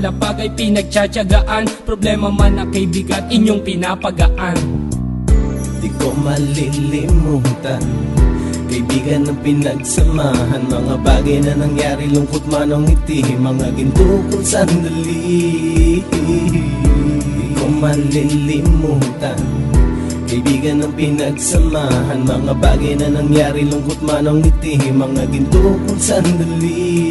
nakalapag ay pinagtsatsagaan. Problema man na kay bigat, inyong pinapagaan. Di ko malilimutan Kaibigan ng pinagsamahan. Mga bagay na nangyari Lungkot man ang ngiti. Mga ginto kong sandali Di ko malilimutan. Kaibigan ng pinagsamahan. Mga bagay na nangyari Lungkot man ang ngiti. Mga ginto kong sandali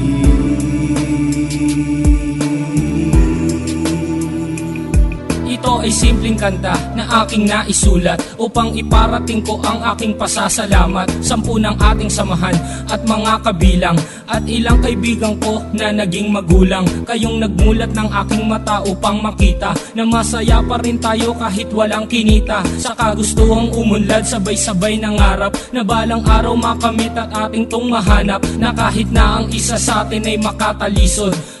Ito ay simpleng kanta na aking naisulat Upang iparating ko ang aking pasasalamat. Sampu ng ating samahan at mga kabilang At ilang kaibigan ko na naging magulang. Kayong nagmulat ng aking mata upang makita Na masaya pa rin tayo kahit walang kinita. Sa kagustuhang umunlad sabay-sabay ng harap Na balang araw makamit at ating tong mahanap Na kahit na ang isa sa atin ay makatalisod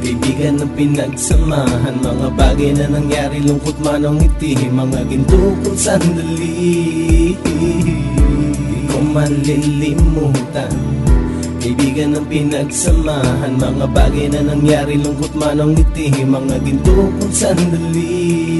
Kaibigan ng pinagsamahan. Mga bagay na nangyari Lungkot man ang ngiti. Mga ginto kong sandali. Di malilimutan Kaibigan ng pinagsamahan. Mga bagay na nangyari Lungkot man ang ngiti. Mga ginto kong sandali